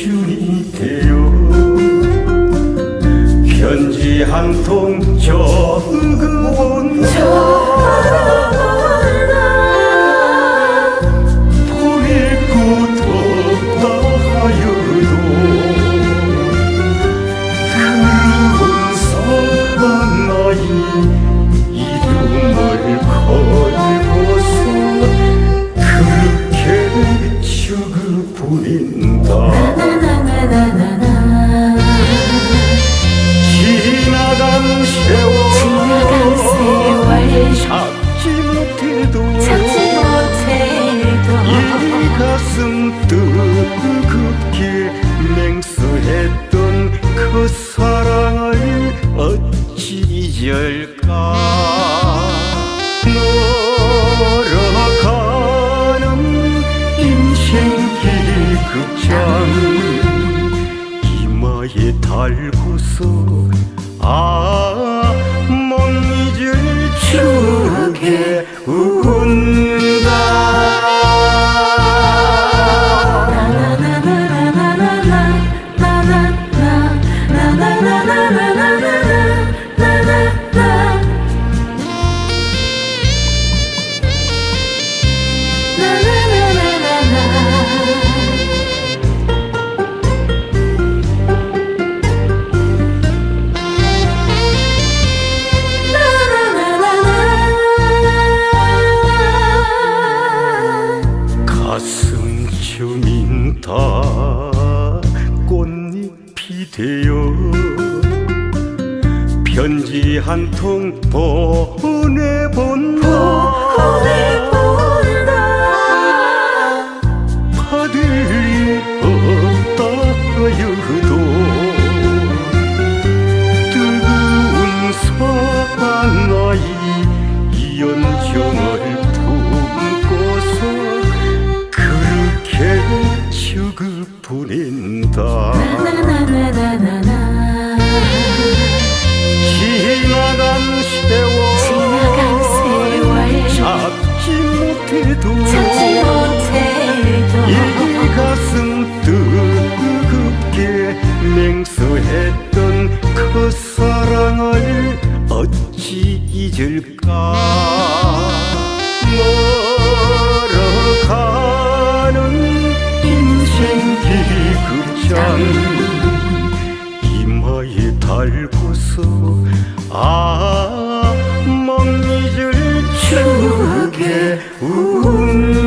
주님께요. 편지 한 통 적고 온 보내고 덥다 하여도 그리운 사람 뜨겁게 맹세했던 그 사랑을 어찌 잊을까? 멀어가는 인생 길급장 이마에 달고서 아못 잊을 추 되어 편지 한 통 보내 못해도 이 가슴 뜨겁게 맹세했던 그 사랑을 어찌 잊을까? 멀어가는 인생 길급장 이마에 달고서 아 Ooh.